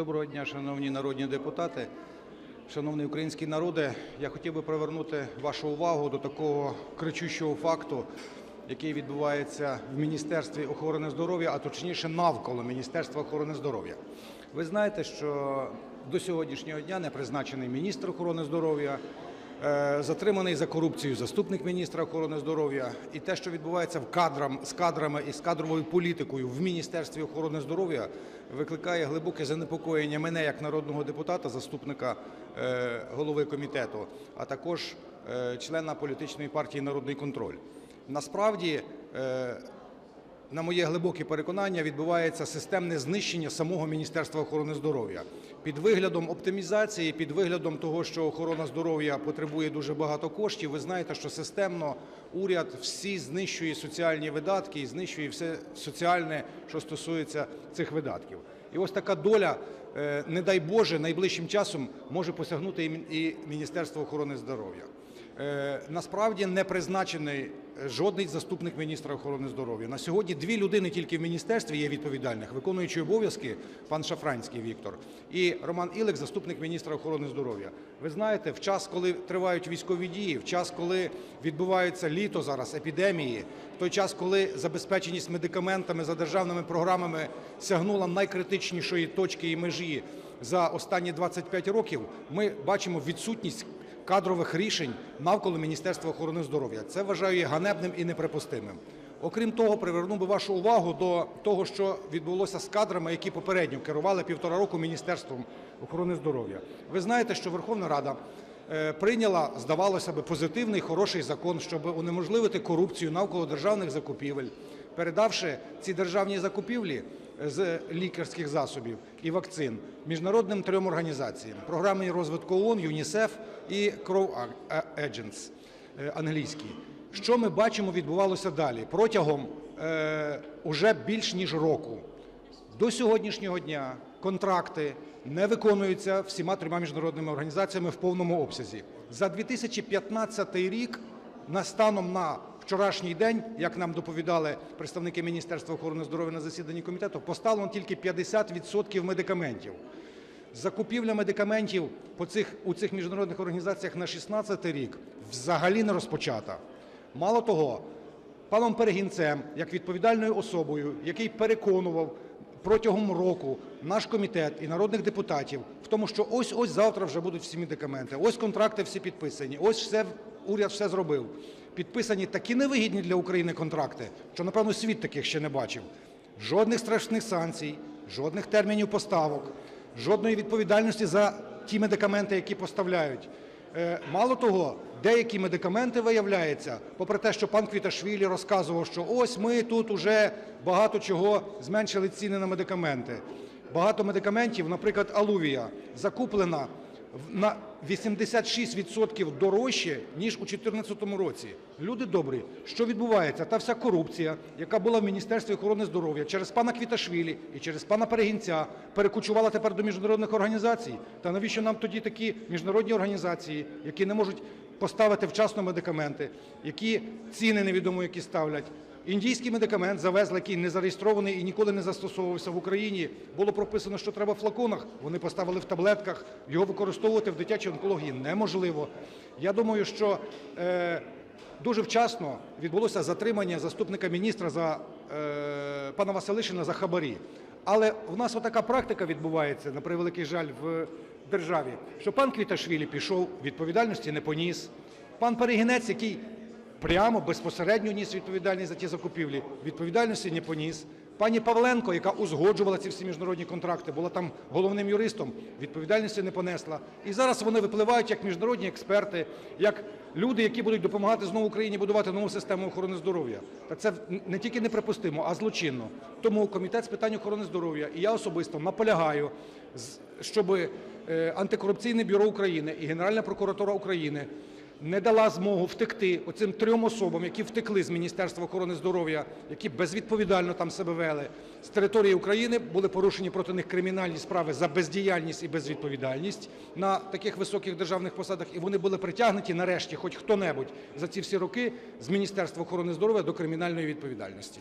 Доброго дня, шановні народні депутати, шановний український народе. Я хотів би привернути вашу увагу до такого кричущого факту, який відбувається в Міністерстві охорони здоров'я, а точніше навколо Міністерства охорони здоров'я. Ви знаєте, що до сьогоднішнього дня не призначений міністр охорони здоров'я. Е, Затриманий за корупцію заступник міністра охорони здоров'я і те, що відбувається в кадрам з кадрами і з кадровою політикою в міністерстві охорони здоров'я, викликає глибоке занепокоєння мене як народного депутата, заступника е, голови комітету, а також е, члена політичної партії Народний контроль. Насправді. На моє глибоке переконання, відбувається системне знищення самого Міністерства охорони здоров'я під виглядом оптимізації, під виглядом того, що охорона здоров'я потребує дуже багато коштів. Ви знаєте, що системно уряд всі знищує соціальні видатки і знищує все соціальне, що стосується цих видатків. І ось така доля, не дай Боже, найближчим часом може посягнути і Міністерство охорони здоров'я. Е, Насправді не призначений е, жодний заступник міністра охорони здоров'я. На сьогодні дві людини тільки в міністерстві є відповідальних, виконуючи обов'язки пан Шафранський Віктор і Роман Ілик, заступник міністра охорони здоров'я. Ви знаєте, в час, коли тривають військові дії, в час, коли відбувається літо зараз, епідемії, в той час, коли забезпеченість медикаментами за державними програмами сягнула найкритичнішої точки і межі за останні 25 років, ми бачимо відсутність кадрових рішень навколо Міністерства охорони здоров'я. Це вважаю є ганебним і неприпустимим. Окрім того, привернув би вашу увагу до того, що відбулося з кадрами, які попередньо керували півтора року Міністерством охорони здоров'я. Ви знаєте, що Верховна Рада е, прийняла, здавалося би, позитивний, хороший закон, щоб унеможливити корупцію навколо державних закупівель, передавши ці державні закупівлі з лікарських засобів і вакцин міжнародним трьом організаціям: програмі розвитку ООН, ЮНІСЕФ і Crow Agents е, англійський. Що ми бачимо відбувалося далі протягом е, уже більш ніж року. До сьогоднішнього дня контракти не виконуються всіма трьома міжнародними організаціями в повному обсязі. За 2015 рік на станом на вчорашній день, як нам доповідали представники Міністерства охорони здоров'я на засіданні комітету, поставлено тільки 50% медикаментів. Закупівля медикаментів по цих, у цих міжнародних організаціях на 16 рік взагалі не розпочата. Мало того, паном Перегінцем, як відповідальною особою, який переконував протягом року наш комітет і народних депутатів в тому, що ось ось завтра вже будуть всі медикаменти, ось контракти всі підписані, ось все уряд все зробив. Підписані такі невигідні для України контракти, що напевно світ таких ще не бачив. Жодних страшних санкцій, жодних термінів поставок, жодної відповідальності за ті медикаменти, які поставляють. Е, Мало того, деякі медикаменти виявляється, попри те, що пан Квіташвілі розказував, що ось ми тут уже багато чого зменшили ціни на медикаменти. Багато медикаментів, наприклад, алувія, закуплена на 86% дорожче, ніж у 2014 році. Люди добрі, що відбувається? Та вся корупція, яка була в Міністерстві охорони здоров'я через пана Квіташвілі і через пана Перегінця, перекочувала тепер до міжнародних організацій. Та навіщо нам тоді такі міжнародні організації, які не можуть поставити вчасно медикаменти, які ціни невідомо які ставлять? Індійський медикамент завезли, який не зареєстрований і ніколи не застосовувався в Україні. Було прописано, що треба в флаконах. Вони поставили в таблетках. Його використовувати в дитячій онкології неможливо. Я думаю, що е, дуже вчасно відбулося затримання заступника міністра за е, пана Василишина за хабарі. Але в нас отака практика відбувається, на превеликий жаль, в державі, що пан Квіташвілі пішов, відповідальності не поніс. Пан Перегінець, який прямо безпосередньо ніс відповідальність за ті закупівлі, відповідальності не поніс. Пані Павленко, яка узгоджувала ці всі міжнародні контракти, була там головним юристом, відповідальності не понесла. І зараз вони випливають як міжнародні експерти, як люди, які будуть допомагати знову Україні будувати нову систему охорони здоров'я. Та це не тільки неприпустимо, а злочинно. Тому комітет з питань охорони здоров'я і я особисто наполягаю, щоб антикорупційне бюро України і Генеральна прокуратура України не дала змогу втекти оцим трьом особам, які втекли з Міністерства охорони здоров'я, які безвідповідально там себе вели з території України. Були порушені проти них кримінальні справи за бездіяльність і безвідповідальність на таких високих державних посадах, і вони були притягнуті нарешті, хоч хто-небудь за ці всі роки з Міністерства охорони здоров'я до кримінальної відповідальності.